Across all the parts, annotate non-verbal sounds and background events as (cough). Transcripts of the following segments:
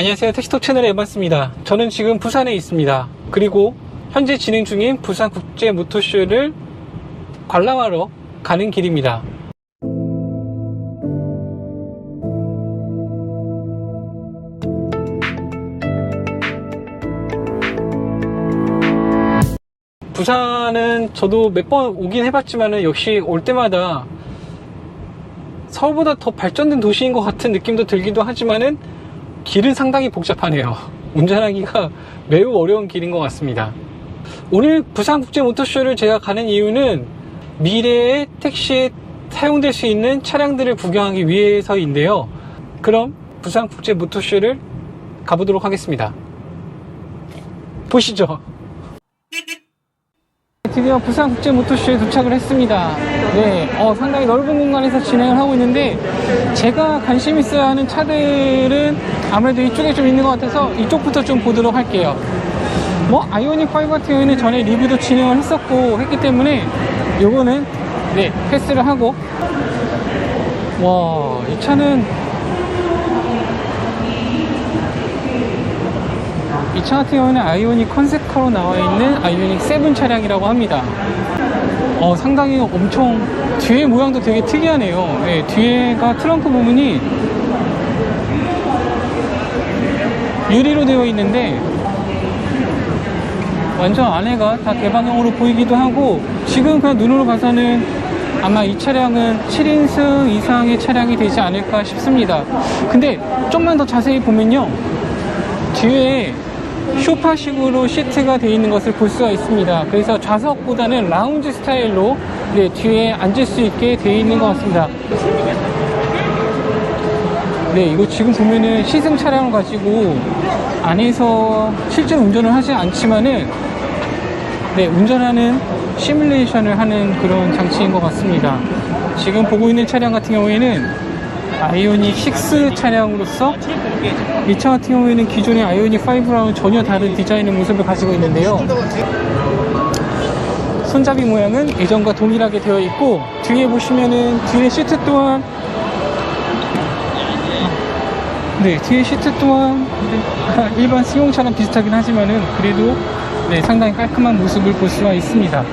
안녕하세요. 택시톡 채널의 에반스입니다. 저는 지금 부산에 있습니다. 그리고 현재 진행 중인 부산국제 모터쇼를 관람하러 가는 길입니다. 부산은 저도 몇 번 오긴 해봤지만은 역시 올 때마다 서울보다 더 발전된 도시인 것 같은 느낌도 들기도 하지만은 길은 상당히 복잡하네요. (laughs) 운전하기가 매우 어려운 길인 것 같습니다. 오늘 부산국제 모터쇼를 제가 가는 이유는 미래의 택시에 사용될 수 있는 차량들을 구경하기 위해서인데요. 그럼 부산국제 모터쇼를 가보도록 하겠습니다. 보시죠. 드디어 부산국제 모터쇼에 도착을 했습니다. 네, 어, 상당히 넓은 공간에서 진행을 하고 있는데 제가 관심 있어야 하는 차들은 아무래도 이쪽에 좀 있는 것 같아서 이쪽부터 좀 보도록 할게요. 뭐 아이오닉 5 같은 경우에는 전에 리뷰도 진행을 했었고 했기 때문에 요거는 네 패스를 하고 와 이 차는 이 차 같은 경우는 아이오닉 컨셉카로 나와 있는 아이오닉 7 차량이라고 합니다. 어, 상당히 엄청 뒤에 모양도 되게 특이하네요. 네, 뒤에가 트렁크 부분이 유리로 되어 있는데 완전 안에가 다 개방형으로 보이기도 하고 지금 그냥 눈으로 봐서는 아마 이 차량은 7인승 이상의 차량이 되지 않을까 싶습니다. 근데 좀만 더 자세히 보면요. 뒤에 쇼파식으로 시트가 되어 있는 것을 볼 수가 있습니다. 그래서 좌석보다는 라운지 스타일로 네, 뒤에 앉을 수 있게 되어 있는 것 같습니다. 네, 이거 지금 보면은 시승 차량을 가지고 안에서 실제 운전을 하지 않지만은 네, 운전하는 시뮬레이션을 하는 그런 장치인 것 같습니다. 지금 보고 있는 차량 같은 경우에는 아이오닉 6 차량으로서 이 차 같은 경우에는 기존의 아이오닉 5랑은 전혀 다른 디자인의 모습을 가지고 있는데요. 손잡이 모양은 예전과 동일하게 되어 있고 뒤에 보시면은 뒤에 시트 또한 네 뒤에 시트 또한 네, (laughs) 일반 승용차랑 비슷하긴 하지만은 그래도 네, 상당히 깔끔한 모습을 볼 수가 있습니다.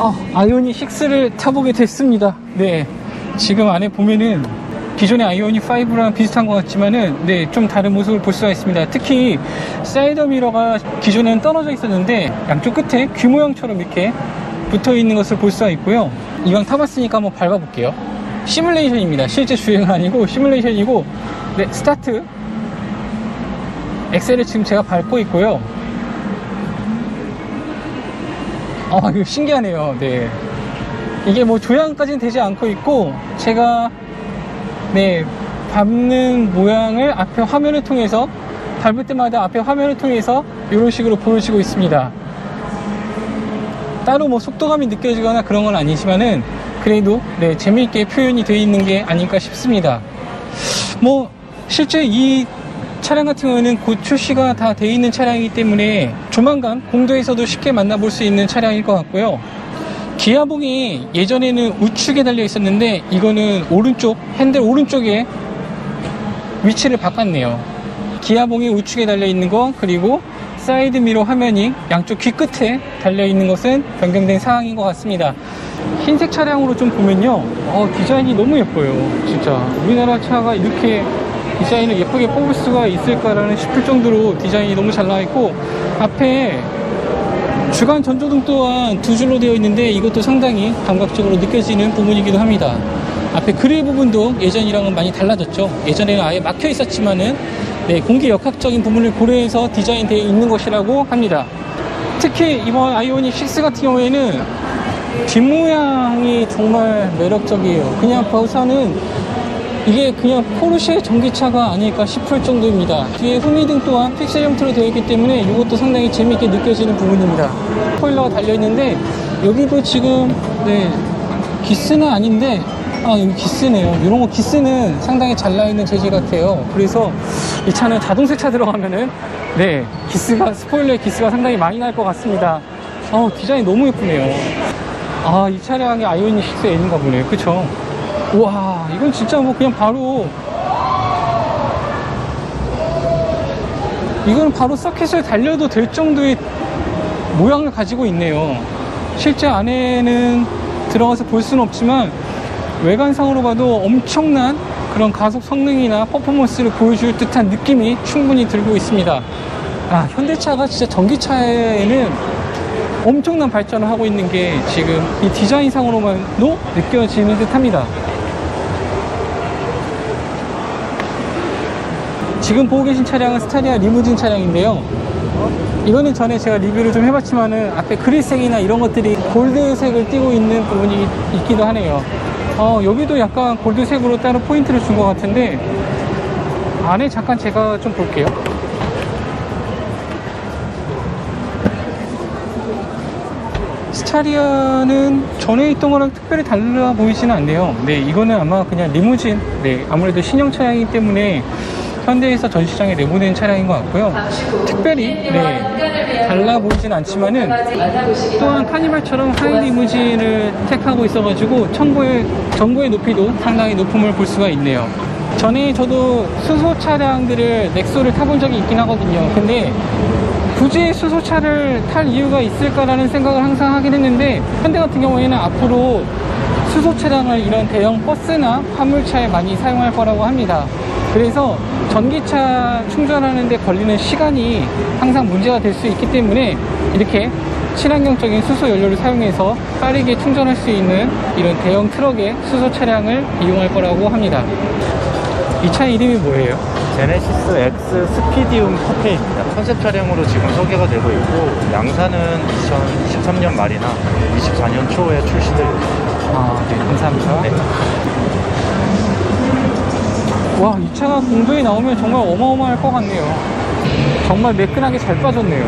아, 아이오닉 6를 타보게 됐습니다. 네. 지금 안에 보면은 기존의 아이오닉 5랑 비슷한 것 같지만은 네, 좀 다른 모습을 볼 수가 있습니다. 특히 사이더 미러가 기존에는 떨어져 있었는데 양쪽 끝에 귀 모양처럼 이렇게 붙어 있는 것을 볼 수가 있고요. 이왕 타봤으니까 한번 밟아볼게요. 시뮬레이션입니다. 실제 주행은 아니고 시뮬레이션이고 네, 스타트 엑셀을 지금 제가 밟고 있고요. 아, 이거 신기하네요. 네. 이게 뭐 조향까지는 되지 않고 있고, 제가, 네, 밟는 모양을 앞에 화면을 통해서, 밟을 때마다 앞에 화면을 통해서 이런 식으로 보여지고 있습니다. 따로 뭐 속도감이 느껴지거나 그런 건 아니지만은, 그래도, 네, 재미있게 표현이 되어 있는 게 아닐까 싶습니다. 뭐, 실제 이 차량 같은 경우에는 곧 출시가 다돼 있는 차량이기 때문에 조만간 공도에서도 쉽게 만나볼 수 있는 차량일 것 같고요. 기아봉이 예전에는 우측에 달려 있었는데 이거는 오른쪽 핸들 오른쪽에 위치를 바꿨네요. 기아봉이 우측에 달려 있는 거 그리고 사이드 미러 화면이 양쪽 귀 끝에 달려 있는 것은 변경된 사항인 것 같습니다. 흰색 차량으로 좀 보면요, 어, 디자인이 너무 예뻐요. 진짜 우리나라 차가 이렇게 디자인을 예쁘게 뽑을 수가 있을까라는 싶을 정도로 디자인이 너무 잘 나와 있고 앞에 주간 전조등 또한 두 줄로 되어 있는데 이것도 상당히 감각적으로 느껴지는 부분이기도 합니다. 앞에 그릴 부분도 예전이랑은 많이 달라졌죠. 예전에는 아예 막혀 있었지만은 네, 공기 역학적인 부분을 고려해서 디자인되어 있는 것이라고 합니다. 특히 이번 아이오닉 6 같은 경우에는 뒷모양이 정말 매력적이에요. 그냥 봐서는 이게 그냥 포르쉐 전기차가 아닐까 싶을 정도입니다. 뒤에 후미등 또한 픽셀 형태로 되어 있기 때문에 이것도 상당히 재밌게 느껴지는 부분입니다. 스포일러가 달려있는데 여기도 지금 네 기스는 아닌데 아 여기 기스네요. 이런 거 기스는 상당히 잘 나있는 재질 같아요. 그래서 이 차는 자동 세차 들어가면은 네 기스가 스포일러의 기스가 상당히 많이 날 것 같습니다. 어 디자인 너무 예쁘네요. 아 이 차량이 아이오닉 6에 있는가 보네요. 그쵸? 와 이건 진짜 뭐 그냥 바로 이거는 바로 서킷을 달려도 될 정도의 모양을 가지고 있네요. 실제 안에는 들어가서 볼 수는 없지만 외관상으로 봐도 엄청난 그런 가속 성능이나 퍼포먼스를 보여줄 듯한 느낌이 충분히 들고 있습니다. 아, 현대차가 진짜 전기차에는 엄청난 발전을 하고 있는 게 지금 이 디자인상으로만도 느껴지는 듯 합니다. 지금 보고 계신 차량은 스타리아 리무진 차량인데요. 이거는 전에 제가 리뷰를 좀 해봤지만은 앞에 그릴색이나 이런 것들이 골드색을 띠고 있는 부분이 있기도 하네요. 어, 여기도 약간 골드색으로 따로 포인트를 준 것 같은데 안에 잠깐 제가 좀 볼게요. 스타리아는 전에 있던 거랑 특별히 달라 보이지는 않네요. 네, 이거는 아마 그냥 리무진, 네, 아무래도 신형 차량이기 때문에 현대에서 전 시장에 내보낸 차량인 것 같고요. 특별히, 네, 달라 보이진 않지만은 또한 카니발처럼 하이 리무진을 택하고 있어 가지고 청구의, 전구의 높이도 상당히 높음을 볼 수가 있네요. 전에 저도 수소 차량들을 넥소를 타본 적이 있긴 하거든요. 근데 굳이 수소차를 탈 이유가 있을까라는 생각을 항상 하긴 했는데 현대 같은 경우에는 앞으로 수소 차량을 이런 대형 버스나 화물차에 많이 사용할 거라고 합니다. 그래서 전기차 충전하는데 걸리는 시간이 항상 문제가 될 수 있기 때문에 이렇게 친환경적인 수소 연료를 사용해서 빠르게 충전할 수 있는 이런 대형 트럭의 수소 차량을 이용할 거라고 합니다. 이 차 이름이 뭐예요? 제네시스 X 스피디움 쿠페입니다. 컨셉 차량으로 지금 소개가 되고 있고 양산은 2023년 말이나 24년 초에 출시될 예정입니다. 아, 네, 감사합니다. 네. 와, 이 차가 공도에 나오면 정말 어마어마할 것 같네요. 정말 매끈하게 잘 빠졌네요.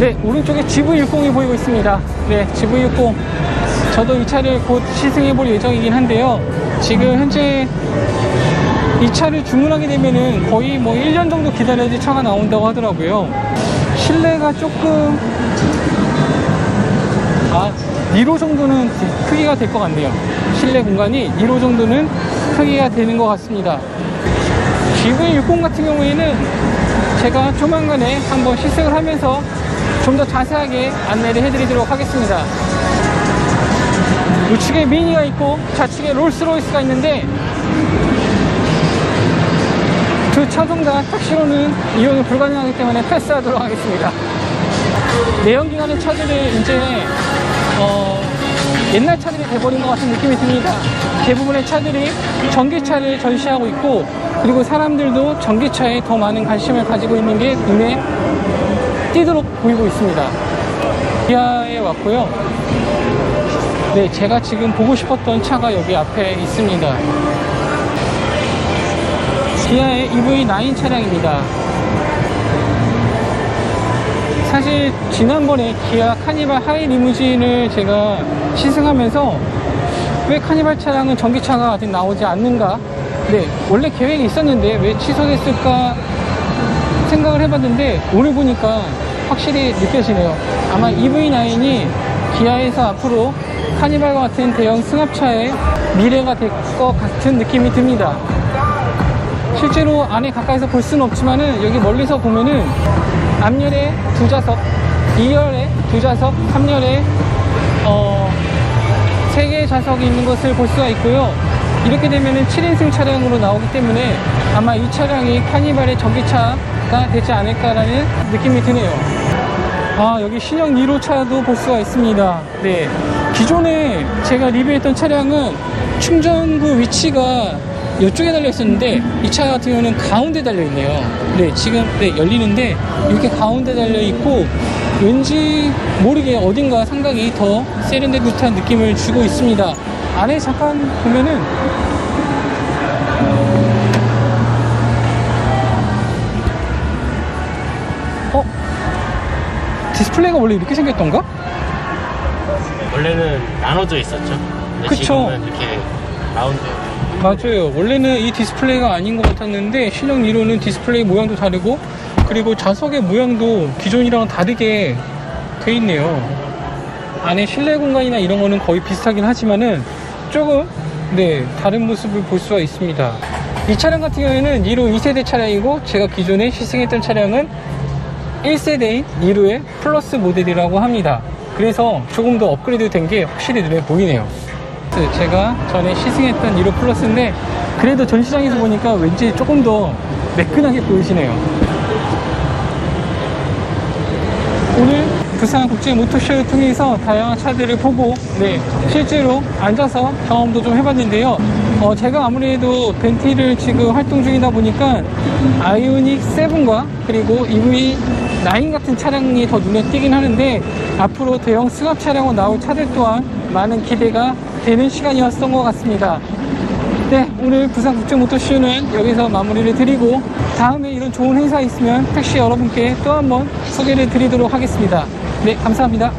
네, 오른쪽에 GV60이 보이고 있습니다. 네, GV60. 저도 이 차를 곧 시승해 볼 예정이긴 한데요. 지금 현재 이 차를 주문하게 되면은 거의 뭐 1년 정도 기다려야지 차가 나온다고 하더라고요. 실내가 조금 아, 2로 정도는 크기가 될 것 같네요. 실내 공간이 2로 정도는 크기가 되는 것 같습니다. GV60 같은 경우에는 제가 조만간에 한번 시승을 하면서 좀 더 자세하게 안내를 해드리도록 하겠습니다. 우측에 미니가 있고 좌측에 롤스로이스가 있는데 두 차종 다 택시로는 이용이 불가능하기 때문에 패스하도록 하겠습니다. 내연기관의 차들은 이제 어, 옛날 차들이 돼버린 것 같은 느낌이 듭니다. 대부분의 차들이 전기차를 전시하고 있고 그리고 사람들도 전기차에 더 많은 관심을 가지고 있는 게 눈에 띄도록 보이고 있습니다. 기아에 왔고요. 네, 제가 지금 보고 싶었던 차가 여기 앞에 있습니다. 기아의 EV9 차량입니다. 사실 지난번에 기아 카니발 하이 리무진을 제가 시승하면서 왜 카니발 차량은 전기차가 아직 나오지 않는가? 네, 원래 계획이 있었는데 왜 취소됐을까 생각을 해봤는데 오늘 보니까 확실히 느껴지네요. 아마 EV9이 기아에서 앞으로 카니발과 같은 대형 승합차의 미래가 될 것 같은 느낌이 듭니다. 실제로 안에 가까이서 볼 수는 없지만은 여기 멀리서 보면은 앞열에 두 좌석, 2열에 두 좌석, 3열에 어, 세 개의 좌석이 있는 것을 볼 수가 있고요. 이렇게 되면은 7인승 차량으로 나오기 때문에 아마 이 차량이 카니발의 전기차가 되지 않을까라는 느낌이 드네요. 아, 여기 신형 2로 차도 볼 수가 있습니다. 네. 기존에 제가 리뷰했던 차량은 충전구 위치가 이쪽에 달려 있었는데 이 차 같은 경우는 가운데 달려 있네요. 네, 지금 네, 열리는데 이렇게 가운데 달려 있고 왠지 모르게 어딘가 상당히 더 세련된 듯한 느낌을 주고 있습니다. 안에 잠깐 보면은 디스플레이가 원래 이렇게 생겼던가? 원래는 나눠져 있었죠. 근데 그쵸. 지금은 이렇게 라운드. 맞아요. 원래는 이 디스플레이가 아닌 것 같았는데 신형 2로는 디스플레이 모양도 다르고 그리고 좌석의 모양도 기존이랑 다르게 돼 있네요. 안에 실내 공간이나 이런 거는 거의 비슷하긴 하지만은 조금 네, 다른 모습을 볼 수가 있습니다. 이 차량 같은 경우에는 니로 2세대 차량이고 제가 기존에 시승했던 차량은 1세대인 니로의 플러스 모델이라고 합니다. 그래서 조금 더 업그레이드 된 게 확실히 눈에 보이네요. 제가 전에 시승했던 니로 플러스인데 그래도 전시장에서 보니까 왠지 조금 더 매끈하게 보이시네요. 오늘 부산 국제 모터쇼를 통해서 다양한 차들을 보고 네 실제로 앉아서 경험도 좀 해봤는데요. 어, 제가 아무래도 벤티를 지금 활동 중이다 보니까 아이오닉 7과 그리고 EV9 같은 차량이 더 눈에 띄긴 하는데 앞으로 대형 승합 차량으로 나올 차들 또한 많은 기대가 되는 시간이었던 것 같습니다. 네, 오늘 부산 국제모터쇼는 여기서 마무리를 드리고 다음에 이런 좋은 행사 있으면 택시 여러분께 또 한번 소개를 드리도록 하겠습니다. 네, 감사합니다.